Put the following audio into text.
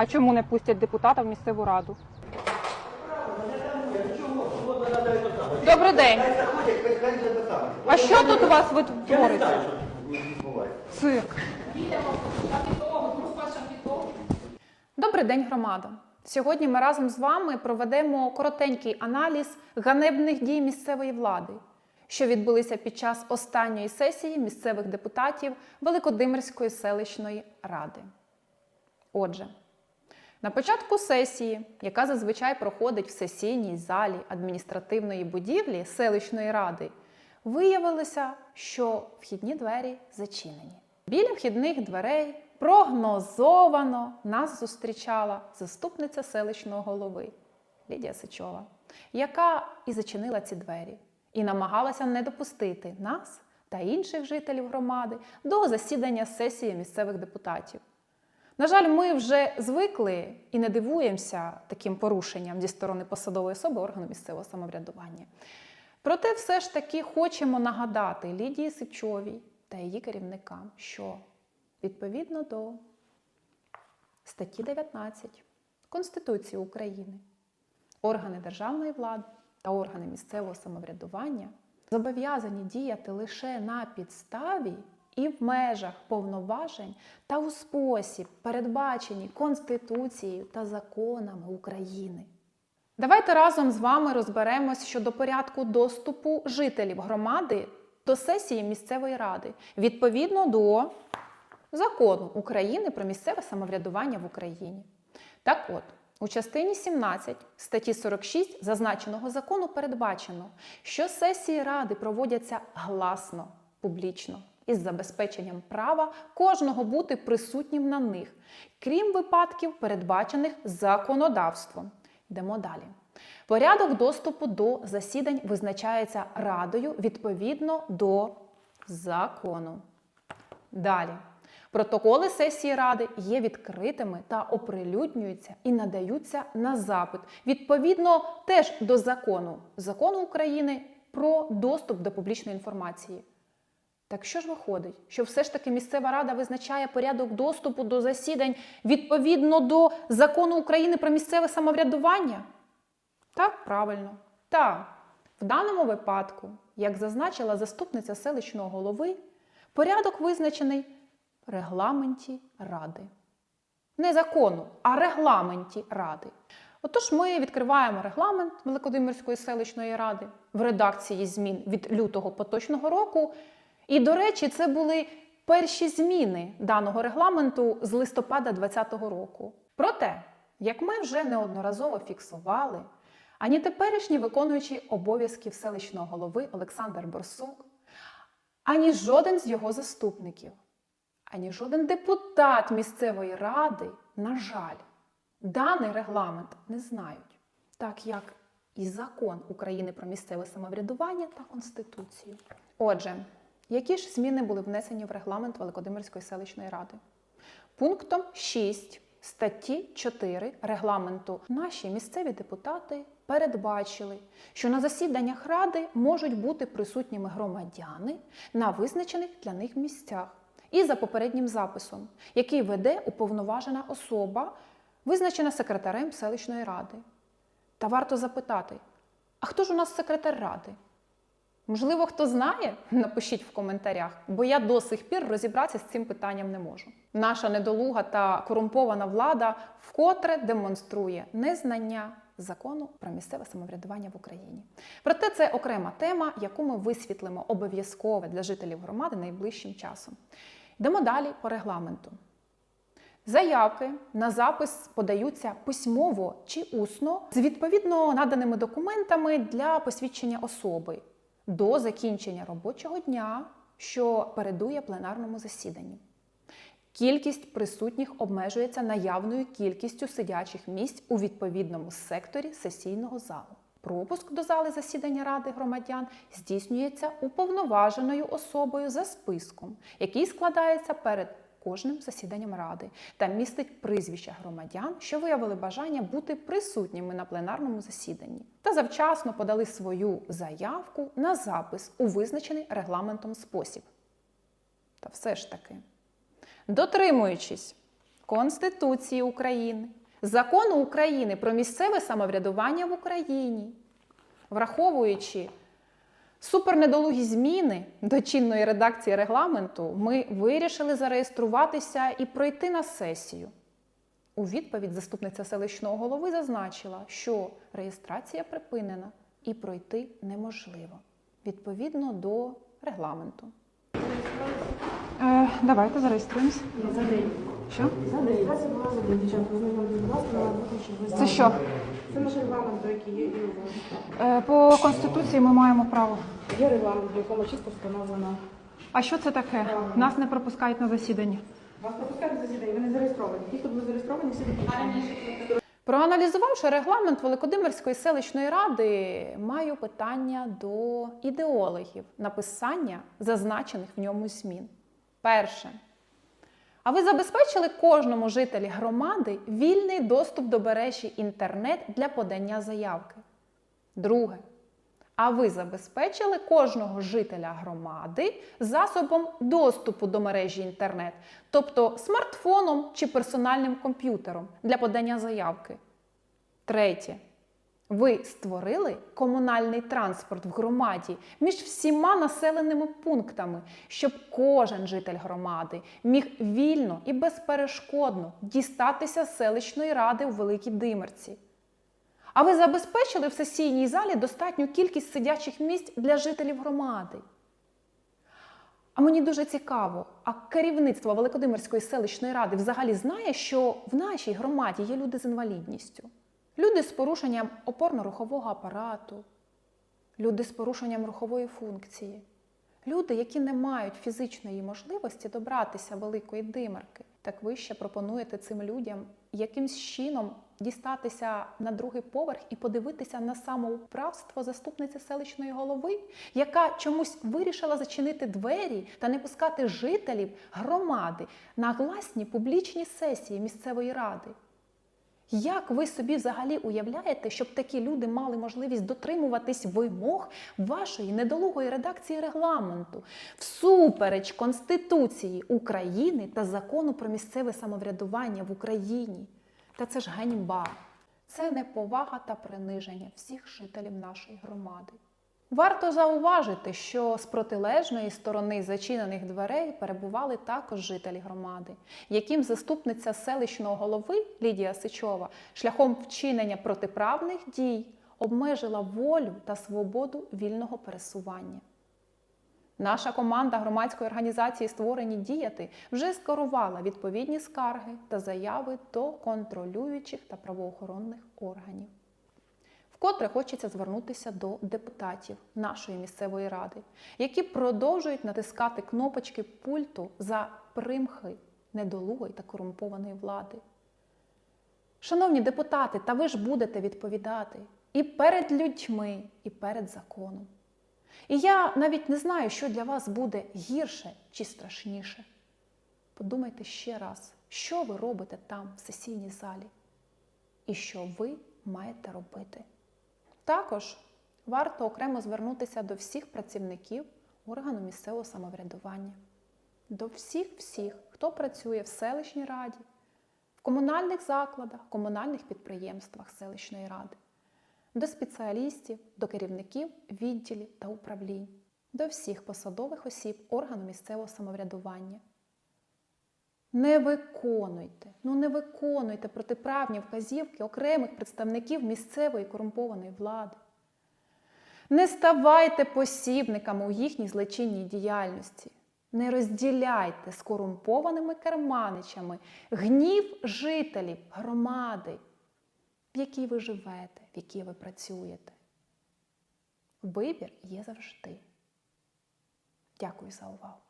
А чому не пустять депутата в місцеву раду? Добрий день. А що тут у вас ви творите? Цирк. Добрий день, громада. Сьогодні ми разом з вами проведемо коротенький аналіз ганебних дій місцевої влади, що відбулися під час останньої сесії місцевих депутатів Великодимирської селищної ради. Отже, на початку сесії, яка зазвичай проходить в сесійній залі адміністративної будівлі селищної ради, виявилося, що вхідні двері зачинені. Біля вхідних дверей прогнозовано нас зустрічала заступниця селищного голови Лідія Сичова, яка і зачинила ці двері, і намагалася не допустити нас та інших жителів громади до засідання сесії місцевих депутатів. На жаль, ми вже звикли і не дивуємося таким порушенням зі сторони посадової особи органу місцевого самоврядування. Проте, все ж таки хочемо нагадати Лідії Сичовій та її керівникам, що відповідно до статті 19 Конституції України органи державної влади та органи місцевого самоврядування зобов'язані діяти лише на підставі і в межах повноважень та у спосіб, передбачені Конституцією та законами України. Давайте разом з вами розберемось щодо порядку доступу жителів громади до сесії місцевої ради відповідно до закону України про місцеве самоврядування в Україні. Так от, у частині 17 статті 46 зазначеного закону передбачено, що сесії ради проводяться гласно, публічно із забезпеченням права кожного бути присутнім на них, крім випадків, передбачених законодавством. Йдемо далі. Порядок доступу до засідань визначається радою відповідно до закону. Далі. Протоколи сесії ради є відкритими та оприлюднюються і надаються на запит відповідно теж до закону закону України про доступ до публічної інформації. Так що ж виходить, що все ж таки місцева рада визначає порядок доступу до засідань відповідно до закону України про місцеве самоврядування? Так, правильно. Так, в даному випадку, як зазначила заступниця селищного голови, порядок визначений в регламенті ради. Не закону, а регламенті ради. Отож, ми відкриваємо регламент Великодимирської селищної ради в редакції змін від лютого поточного року. І, до речі, це були перші зміни даного регламенту з листопада 2020 року. Проте, як ми вже неодноразово фіксували, ані теперішній виконуючий обов'язків селищного голови Олександр Борсук, ані жоден з його заступників, ані жоден депутат місцевої ради, на жаль, даний регламент не знають, так як і закон України про місцеве самоврядування та Конституцію. Отже, які ж зміни були внесені в регламент Великодимирської селищної ради? Пунктом 6 статті 4 регламенту наші місцеві депутати передбачили, що на засіданнях ради можуть бути присутніми громадяни на визначених для них місцях і за попереднім записом, який веде уповноважена особа, визначена секретарем селищної ради. Та варто запитати: а хто ж у нас секретар ради? Можливо, хто знає, напишіть в коментарях, бо я до сих пір розібратися з цим питанням не можу. Наша недолуга та корумпована влада вкотре демонструє незнання закону про місцеве самоврядування в Україні. Проте це окрема тема, яку ми висвітлимо обов'язково для жителів громади найближчим часом. Йдемо далі по регламенту. Заявки на запис подаються письмово чи усно з відповідно наданими документами для посвідчення особи до закінчення робочого дня, що передує пленарному засіданню. Кількість присутніх обмежується наявною кількістю сидячих місць у відповідному секторі сесійного залу. Пропуск до зали засідання Ради громадян здійснюється уповноваженою особою за списком, який складається перед кожним засіданням ради та містить прізвища громадян, що виявили бажання бути присутніми на пленарному засіданні, та завчасно подали свою заявку на запис у визначений регламентом спосіб. Та все ж таки, дотримуючись Конституції України, Закону України про місцеве самоврядування в Україні, враховуючи супернедолугі зміни до чинної редакції регламенту, ми вирішили зареєструватися і пройти на сесію. У відповідь заступниця селищного голови зазначила, що реєстрація припинена і пройти неможливо відповідно до регламенту. Е, давайте зареєструємось. За день. Що? За день. Це що? Це наш регламент, який є і у вас. Е, по конституції ми маємо право. Є регламент, в якому чітко встановлено. А що це таке? Нас не пропускають на засідання. Вас пропускають засідання, ви не зареєстровані. Ті, хто були зареєстровані, всі допускають. Проаналізувавши регламент Великодимирської селищної ради, маю питання до ідеологів написання зазначених в ньому змін. Перше. А ви забезпечили кожному жителі громади вільний доступ до мережі інтернет для подання заявки? Друге. А ви забезпечили кожного жителя громади засобом доступу до мережі інтернет, тобто смартфоном чи персональним комп'ютером для подання заявки. Третє. Ви створили комунальний транспорт в громаді між всіма населеними пунктами, щоб кожен житель громади міг вільно і безперешкодно дістатися з селищної ради у Великій Димерці. А ви забезпечили в сесійній залі достатню кількість сидячих місць для жителів громади. А мені дуже цікаво, а керівництво Великодимирської селищної ради взагалі знає, що в нашій громаді є люди з інвалідністю, люди з порушенням опорно-рухового апарату, люди з порушенням рухової функції, люди, які не мають фізичної можливості добратися великої димарки. Так ви ще пропонуєте цим людям якимсь чином дістатися на другий поверх і подивитися на самоуправство заступниці селищної голови, яка чомусь вирішила зачинити двері та не пускати жителів громади на гласні публічні сесії місцевої ради. Як ви собі взагалі уявляєте, щоб такі люди мали можливість дотримуватись вимог вашої недолугої редакції регламенту всупереч Конституції України та закону про місцеве самоврядування в Україні? Та це ж ганьба. Це неповага та приниження всіх жителів нашої громади. Варто зауважити, що з протилежної сторони зачинених дверей перебували також жителі громади, яким заступниця селищного голови Лідія Сичова шляхом вчинення протиправних дій обмежила волю та свободу вільного пересування. Наша команда громадської організації Створені діяти вже скерувала відповідні скарги та заяви до контролюючих та правоохоронних органів. Вкотре хочеться звернутися до депутатів нашої місцевої ради, які продовжують натискати кнопочки пульту за примхи недолугої та корумпованої влади. Шановні депутати, та ви ж будете відповідати і перед людьми, і перед законом. І я навіть не знаю, що для вас буде гірше чи страшніше. Подумайте ще раз, що ви робите там, в сесійній залі, і що ви маєте робити. Також варто окремо звернутися до всіх працівників органу місцевого самоврядування, до всіх-всіх, хто працює в селищній раді, в комунальних закладах, комунальних підприємствах селищної ради, до спеціалістів, до керівників відділів та управлінь, до всіх посадових осіб органу місцевого самоврядування. Не виконуйте, ну не виконуйте протиправні вказівки окремих представників місцевої корумпованої влади. Не ставайте посібниками у їхній злочинній діяльності. Не розділяйте з корумпованими керманичами гнів жителів громади, в якій ви живете, в якій ви працюєте. Вибір є завжди. Дякую за увагу.